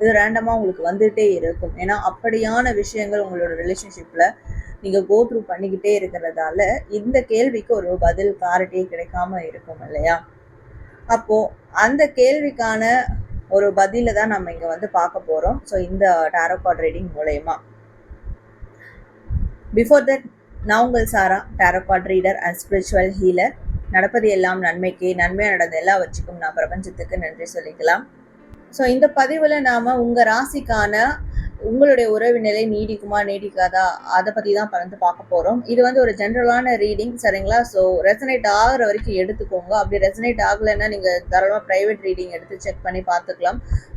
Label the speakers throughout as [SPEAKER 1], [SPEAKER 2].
[SPEAKER 1] இது ரேண்டமா உங்களுக்கு வந்துகிட்டே இருக்கும். ஏன்னா அப்படியான விஷயங்கள் உங்களோட ரிலேஷன்ஷிப்ல நீங்க கோ த்ரூ பண்ணிக்கிட்டே இருக்கிறதால இந்த கேள்விக்கு ஒரு பதில் கிளாரிட்டியே கிடைக்காம இருக்கும் இல்லையா? அப்போ அந்த கேள்விக்கான ஒரு பதில தான் நம்ம இங்க வந்து பார்க்க போறோம். ஸோ இந்த டேரோ கார்ட் ரீடிங் மூலயமா. பிஃபோர் தட் நான் உங்கள் Sara tarot card reader and spiritual healer நடப்பது எல்லாம் நன்மைக்கு. நன்மையாக நடந்த எல்லாவற்றுக்கும் நான் பிரபஞ்சத்துக்கு நன்றி சொல்லிக்கலாம். ஸோ இந்த பதிவில் நாம் உங்கள் ராசிக்கான உங்களுடைய உறவு நிலை நீடிக்குமா நீடிக்காதா? அதை பற்றி தான் வந்து பார்க்க போகிறோம் இது வந்து ஒரு ஜென்ரலான ரீடிங் சரிங்களா? ஸோ ரெசனேட் ஆகிற வரைக்கும் எடுத்துக்கோங்க. அப்படி ரெசனேட் ஆகலைன்னா நீங்கள் தாராளமாக ப்ரைவேட் ரீடிங் எடுத்து செக் பண்ணி பார்த்துக்கலாம்.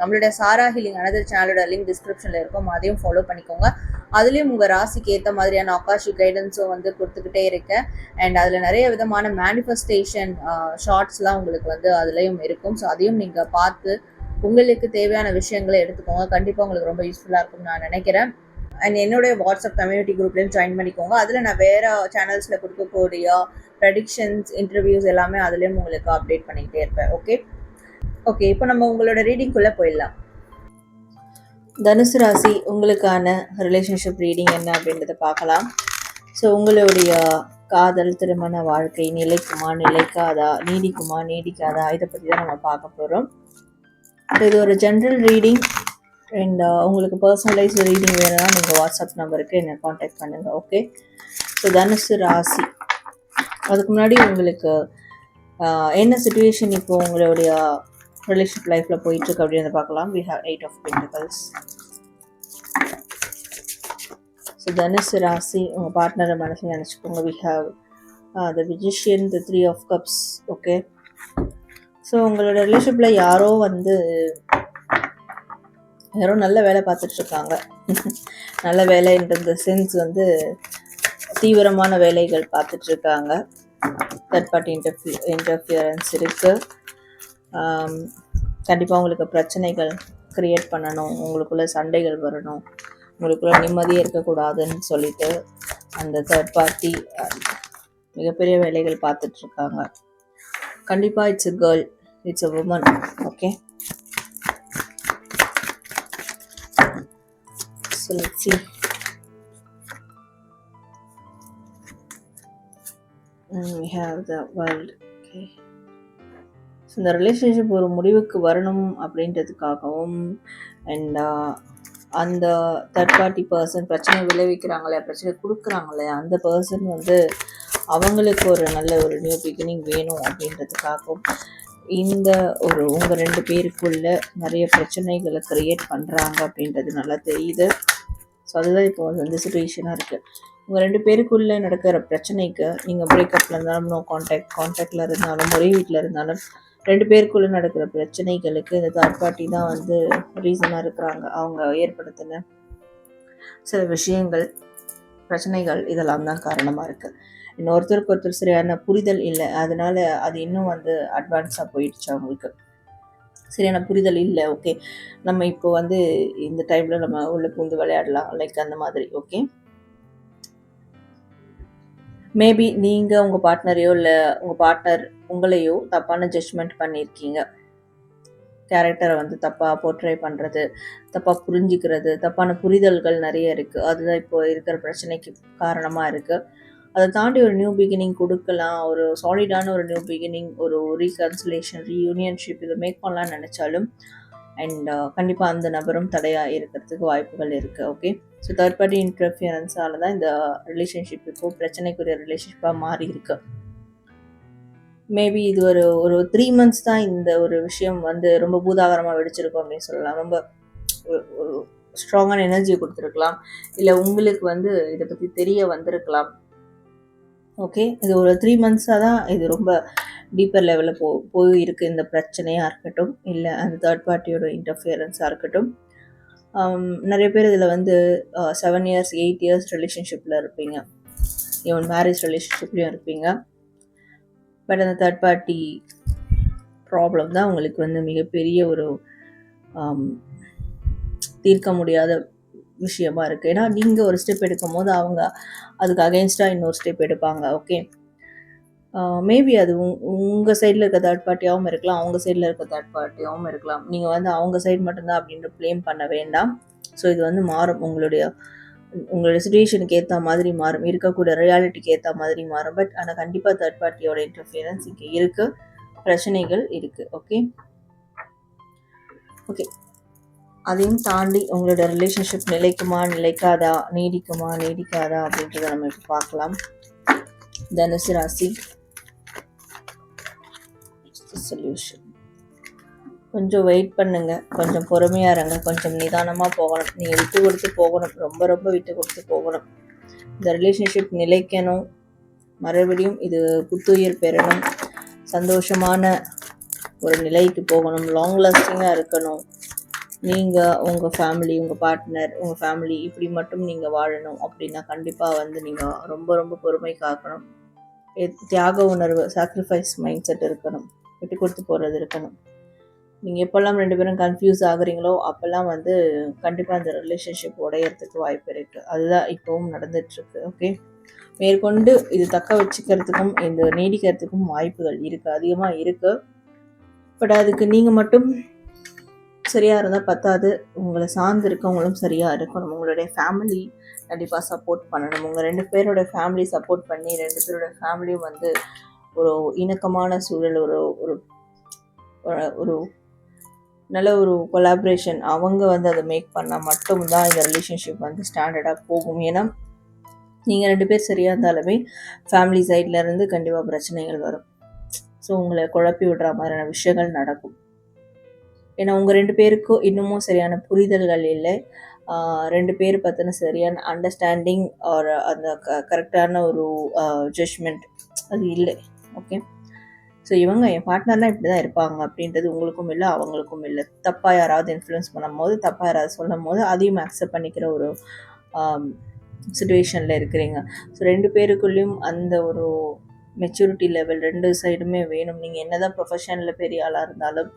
[SPEAKER 1] நம்மளுடைய சாரா ஹீலிங் அனதர் சேனலோட லிங்க் டிஸ்கிரிப்ஷனில் இருக்கும். அதையும் ஃபாலோ பண்ணிக்கோங்க. அதுலேயும் உங்கள் ராசிக்கு ஏற்ற மாதிரியான ஆகாஷி கைடன்ஸும் வந்து கொடுத்துக்கிட்டே இருக்கேன். அண்ட் அதில் நிறைய விதமான மேனிஃபெஸ்டேஷன் ஷார்ட்ஸ்லாம் உங்களுக்கு வந்து அதுலேயும் இருக்கும். ஸோ அதையும் நீங்கள் பார்த்து உங்களுக்கு தேவையான விஷயங்களை எடுத்துக்கோங்க. கண்டிப்பாக உங்களுக்கு ரொம்ப யூஸ்ஃபுல்லாக இருக்கும்னு நான் நினைக்கிறேன். அண்ட் என்னுடைய வாட்ஸ்அப் கம்யூனிட்டி குரூப்லேயும் ஜாயின் பண்ணிக்கோங்க. அதில் நான் வேறு சேனல்ஸில் கொடுக்கக்கூடிய ப்ரெடிக்ஷன்ஸ் இன்டர்வியூஸ் எல்லாமே அதுலேயும் உங்களுக்கு அப்டேட் பண்ணிக்கிட்டே இருப்பேன். ஓகே ஓகே இப்போ நம்ம உங்களோட ரீடிங்குள்ளே போயிடலாம். தனுசு ராசி உங்களுக்கான ரிலேஷன்ஷிப் ரீடிங் என்ன அப்படின்றத பார்க்கலாம். ஸோ உங்களுடைய காதல் திருமண வாழ்க்கை நிலைக்குமா நிலைக்காதா நீடிக்குமா நீடிக்காதா இதை பற்றி தான் நம்ம பார்க்க போகிறோம் இது ஒரு ஜென்ரல் ரீடிங் அண்ட் உங்களுக்கு பர்சனலைஸ் ரீடிங் வேணும்னா நீங்கள் வாட்ஸ்அப் நம்பருக்கு என்னை காண்டாக்ட் பண்ணுங்கள் ஓகே ஸோ தனுசு ராசி. அதுக்கு முன்னாடி உங்களுக்கு uh, என்ன சுச்சுவேஷன் இப்போ உங்களுடைய ரிலேஷன்ஷிப் லைஃப்பில் போயிட்டுருக்கு அப்படின்னு பார்க்கலாம். We have eight of pentacles so தனுசு ராசி உங்கள் பார்ட்னரை மனசில் நினச்சிக்கோங்க. We have the magician the three of cups okay so உங்களோட ரிலேஷன்ஷிப்பில் யாரோ வந்து யாரோ நல்ல வேலை பார்த்துட்ருக்காங்க நல்ல வேலைன்ற சென்ஸ் வந்து தீவிரமான வேலைகள் பார்த்துட்ருக்காங்க தேர்ட் பார்ட்டி இன்டர்ஃபியூ இன்டர்ஃபியரன்ஸ் இருக்குது கண்டிப்பாக உங்களுக்கு பிரச்சனைகள் க்ரியேட் பண்ணணும். உங்களுக்குள்ளே சண்டைகள் வரணும். உங்களுக்குள்ளே நிம்மதியே இருக்கக்கூடாதுன்னு சொல்லிட்டு அந்த தேர்ட் பார்ட்டி மிகப்பெரிய வேலைகள் பார்த்துட்ருக்காங்க. கண்டிப்பாக it's a girl it's a woman okay so let's see. Mm, we have the world okay. So இந்த ரிலேஷன்ஷிப் ஒரு முடிவுக்கு வரணும் அப்படின்றதுக்காகவும் அண்ட் uh, அந்த தேர்ட் பார்ட்டி பர்சன் பிரச்சனை விளைவிக்கிறாங்களே பிரச்சனை கொடுக்குறாங்களே அந்த பர்சன் வந்து அவங்களுக்கு ஒரு நல்ல ஒரு நியூ பிகினிங் வேணும் அப்படின்றதுக்காகவும் இந்த ஒரு உங்கள் ரெண்டு பேருக்குள்ள நிறைய பிரச்சனைகளை க்ரியேட் பண்ணுறாங்க அப்படின்றது நல்லா தெரியுது. ஸோ அதுதான் இப்போ வந்து சுச்சுவேஷனாக இருக்குது உங்கள் ரெண்டு பேருக்குள்ளே நடக்கிற பிரச்சனைக்கு நீங்கள் பிரேக்கப்பில் இருந்தாலும் நோ காண்டாக்ட் காண்டாக்டில் இருந்தாலும் ஒரே வீட்டில் இருந்தாலும் ரெண்டு பேருக்குள்ளே நடக்கிற பிரச்சனைகளுக்கு இந்த தேர்ட் பார்ட்டி தான் வந்து ரீசனாக இருக்கிறாங்க. அவங்க ஏற்படுத்தின சில விஷயங்கள் பிரச்சனைகள் இதெல்லாம் தான் காரணமாக இருக்குது இன்னொருத்தருக்கு ஒருத்தர் சரியான புரிதல் இல்லை. அதனால அது இன்னும் வந்து அட்வான்ஸாக போயிடுச்சு அவங்களுக்கு. சரியான புரிதல் இல்லை. ஓகே நம்ம இப்போ வந்து இந்த டைமில் நம்ம உள்ளே பூந்து விளையாடலாம். லைக் அந்த மாதிரி. ஓகே மேபி நீங்கள் உங்கள் பார்ட்னரையோ இல்லை உங்கள் பார்ட்னர் உங்களையோ தப்பான ஜட்ஜ்மெண்ட் பண்ணியிருக்கீங்க கேரக்டரை வந்து தப்பாக போர்ட்ரே பண்ணுறது தப்பாக புரிஞ்சிக்கிறது தப்பான புரிதல்கள் நிறைய இருக்குது அதுதான் இப்போ இருக்கிற பிரச்சனைக்கு காரணமாக இருக்குது அதை தாண்டி ஒரு நியூ பிகினிங் கொடுக்கலாம். ஒரு சாலிடான ஒரு நியூ பிகினிங் ஒரு ரீகன்சிலேஷன் ரீயூனியன்ஷிப் இதை மேக் பண்ணலாம்னு நினச்சாலும் அண்ட் uh, கண்டிப்பாக அந்த நபரும் தடையாக இருக்கிறதுக்கு வாய்ப்புகள் இருக்குது ஓகே ஸோ தேர்ட் பார்ட்டி இன்டர்ஃபியரன்ஸால தான் இந்த ரிலேஷன்ஷிப் இப்போது பிரச்சனைக்குரிய ரிலேஷன்ஷிப்பாக மாறி இருக்கு. மேபி இது ஒரு ஒரு த்ரீ மந்த்ஸ் தான் இந்த ஒரு விஷயம் வந்து ரொம்ப பூதாகரமாக வெடிச்சிருக்கும் அப்படின்னு சொல்லலாம். ரொம்ப ஒரு- ஒரு ஸ்ட்ராங்கான எனர்ஜியை கொடுத்துருக்கலாம். இல்லை உங்களுக்கு வந்து இதை பற்றி தெரிய வந்திருக்கலாம். ஓகே இது ஒரு த்ரீ மந்த்ஸாக தான் இது ரொம்ப டீப்பர் லெவலில் போ போய் இருக்குது இந்த பிரச்சனையாக இருக்கட்டும் இல்லை அந்த தேர்ட் பார்ட்டியோட இன்டர்ஃபியரன்ஸாக இருக்கட்டும். நிறைய பேர் இதில் வந்து செவன் இயர்ஸ் எயிட் இயர்ஸ் ரிலேஷன்ஷிப்பில் இருப்பீங்க. ஈவன் மேரேஜ் ரிலேஷன்ஷிப்லேயும் இருப்பீங்க. பட் அந்த தேர்ட் பார்ட்டி ப்ராப்ளம் தான் உங்களுக்கு வந்து மிகப்பெரிய ஒரு தீர்க்க முடியாத விஷயமா இருக்குது ஏன்னா நீங்கள் ஒரு ஸ்டெப் எடுக்கும் போது அவங்க அதுக்கு அகேன்ஸ்டாக இன்னொரு ஸ்டெப் எடுப்பாங்க ஓகே மேபி அது உங் உங்கள் சைடில் இருக்க தேர்ட் பார்ட்டியாகவும் இருக்கலாம் அவங்க சைடில் இருக்க தேர்ட் பார்ட்டியாகவும் இருக்கலாம். நீங்கள் வந்து அவங்க சைடு மட்டும்தான் அப்படின்ற ப்ளேம் பண்ண வேண்டாம். ஸோ இது வந்து மாறும். உங்களுடைய உங்களுடைய சுச்சுவேஷனுக்கு ஏற்ற மாதிரி மாறும். இருக்கக்கூடிய ரியாலிட்டிக்கு ஏற்ற மாதிரி மாறும். பட் ஆனால் கண்டிப்பாக தேர்ட் பார்ட்டியோட இன்டர்ஃபியரன்ஸ் இங்கே இருக்குது பிரச்சனைகள் இருக்குது ஓகே ஓகே அதையும் தாண்டி உங்களோட ரிலேஷன்ஷிப் நிலைக்குமா நிலைக்காதா நீடிக்குமா நீடிக்காதா அப்படின்றத நம்ம இப்போ பார்க்கலாம். தனுசு ராசி. சொல்யூஷன் கொஞ்சம் வெயிட் பண்ணுங்க. கொஞ்சம் பொறுமையாக இருங்க. கொஞ்சம் நிதானமாக போகணும். நீங்கள் விட்டு கொடுத்து போகணும். ரொம்ப ரொம்ப விட்டு கொடுத்து போகணும். இந்த ரிலேஷன்ஷிப் நிலைக்கணும். மறுபடியும் இது புத்துயிர் பெறணும். சந்தோஷமான ஒரு நிலைக்கு போகணும். லாங் லாஸ்டிங்காக இருக்கணும். நீங்கள் உங்கள் ஃபேமிலி உங்கள் பார்ட்னர் உங்கள் ஃபேமிலி இப்படி மட்டும் நீங்கள் வாழணும் அப்படின்னா கண்டிப்பாக வந்து நீங்கள் ரொம்ப ரொம்ப பொறுமை காக்கணும். தியாக உணர்வு சாக்ரிஃபைஸ் மைண்ட் செட் இருக்கணும். விட்டு கொடுத்து போகிறது இருக்கணும். நீங்கள் எப்போல்லாம் ரெண்டு பேரும் கன்ஃபியூஸ் ஆகுறீங்களோ அப்போல்லாம் வந்து கண்டிப்பாக அந்த ரிலேஷன்ஷிப் உடையறதுக்கு வாய்ப்பு இருக்குது அதுதான் இப்போவும் நடந்துட்டுருக்கு ஓகே மேற்கொண்டு இது தக்க வச்சுக்கிறதுக்கும் இந்த நீடிக்கிறதுக்கும் வாய்ப்புகள் இருக்குது அதிகமாக இருக்குது பட் அதுக்கு நீங்கள் மட்டும் சரியாக இருந்தால் பத்தாது. உங்களை சார்ந்து இருக்கவங்களும் சரியாக இருக்கணும். உங்களுடைய ஃபேமிலி கண்டிப்பாக சப்போர்ட் பண்ணணும். உங்கள் ரெண்டு பேரோட ஃபேமிலி சப்போர்ட் பண்ணி ரெண்டு பேரோட ஃபேமிலியும் வந்து ஒரு இணக்கமான சூழல் ஒரு ஒரு ஒரு- நல்ல ஒரு கொலாபரேஷன் அவங்க வந்து அதை மேக் பண்ணால் மட்டும்தான் இந்த ரிலேஷன்ஷிப் வந்து ஸ்டாண்டர்டாக போகும். ஏன்னா நீங்கள் ரெண்டு பேர் சரியாக இருந்தாலுமே ஃபேமிலி சைட்லேருந்து கண்டிப்பாக பிரச்சனைகள் வரும். ஸோ உங்களை குழப்பி விடுற மாதிரியான விஷயங்கள் நடக்கும். ஏன்னா உங்கள் ரெண்டு பேருக்கும் இன்னமும் சரியான புரிதல்கள் இல்லை. ரெண்டு பேர் பற்றின சரியான அண்டர்ஸ்டாண்டிங் ஒரு அந்த க கரெக்டான ஒரு ஜட்ஜ்மெண்ட் அது இல்லை. ஓகே ஸோ இவங்க என் பார்ட்னர்னா இப்படி தான் இருப்பாங்க அப்படின்றது உங்களுக்கும் இல்லை அவங்களுக்கும் இல்லை. தப்பாக யாராவது இன்ஃப்ளூயன்ஸ் பண்ணும்போது தப்பாக யாராவது சொல்லும் போது அதையும் அக்செப்ட் பண்ணிக்கிற ஒரு சுச்சுவேஷனில் இருக்கிறீங்க. ஸோ ரெண்டு பேருக்குள்ளேயும் அந்த ஒரு மெச்சூரிட்டி லெவல் ரெண்டு சைடுமே வேணும். நீங்கள் என்ன தான் ப்ரொஃபஷனில் பெரிய ஆளாக இருந்தாலும்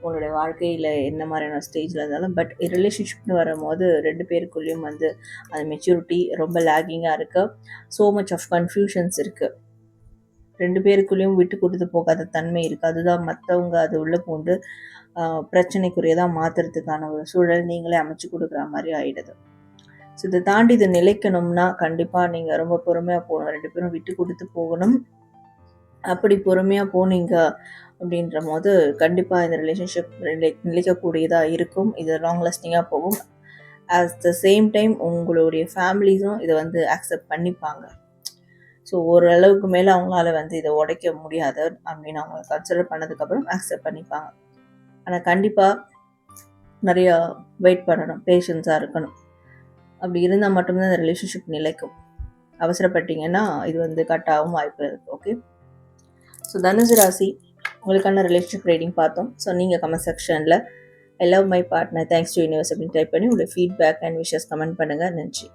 [SPEAKER 1] உங்களுடைய வாழ்க்கையில் என்ன மாதிரியான ஸ்டேஜில் இருந்தாலும் பட் ரிலேஷன்ஷிப்னு வரும்போது ரெண்டு பேருக்குள்ளேயும் வந்து அந்த மெச்சூரிட்டி ரொம்ப லேகிங்காக இருக்குது ஸோ மச் ஆஃப் கன்ஃபியூஷன்ஸ் இருக்குது ரெண்டு பேருக்குள்ளேயும் விட்டு கொடுத்து போகாத தன்மை இருக்குது அதுதான் மற்றவங்க அது உள்ளே பூந்து பிரச்சனைக்குரியதாக மாற்றுறதுக்கான ஒரு சூழல் நீங்களே அமைச்சு கொடுக்குற மாதிரி ஆகிடுது ஸோ இதை தாண்டி இதை நிலைக்கணும்னா கண்டிப்பாக நீங்கள் ரொம்ப பொறுமையாக போகணும். ரெண்டு பேரும் விட்டு கொடுத்து போகணும். அப்படி பொறுமையாக போனீங்க அப்படின்ற போது கண்டிப்பாக இந்த ரிலேஷன்ஷிப் நிலை நிலைக்கக்கூடியதாக இருக்கும். இது லாங் லாஸ்டிங்காக போகும். அட் த சேம் டைம் உங்களுடைய ஃபேமிலிஸும் இதை வந்து அக்செப்ட் பண்ணிப்பாங்க. ஸோ ஓரளவுக்கு மேலே அவங்களால வந்து இதை உடைக்க முடியாது. அப்படின்னு அவங்க கன்சிடர் பண்ணதுக்கப்புறம் அக்செப்ட் பண்ணிப்பாங்க. ஆனால் கண்டிப்பாக நிறையா வெயிட் பண்ணணும். பேஷன்ஸாக இருக்கணும். அப்படி இருந்தால் மட்டும்தான் இந்த ரிலேஷன்ஷிப் நிலைக்கும். அவசரப்பட்டீங்கன்னா இது வந்து கட் ஆகும் வாய்ப்பு இருக்குது ஓகே ஸோ தனுசு ராசி உங்களுக்கான ரிலேஷன்ஷிப் ரேட்டிங் பார்த்தோம். ஸோ நீங்கள் கமெண்ட் செக்ஷனில் I love my partner thanks to universe அப்படின்னு டைப் பண்ணி உங்களுடைய ஃபீட்பேக் அண்ட் விஷஸ் கமெண்ட் பண்ணுங்கள் நன்றி.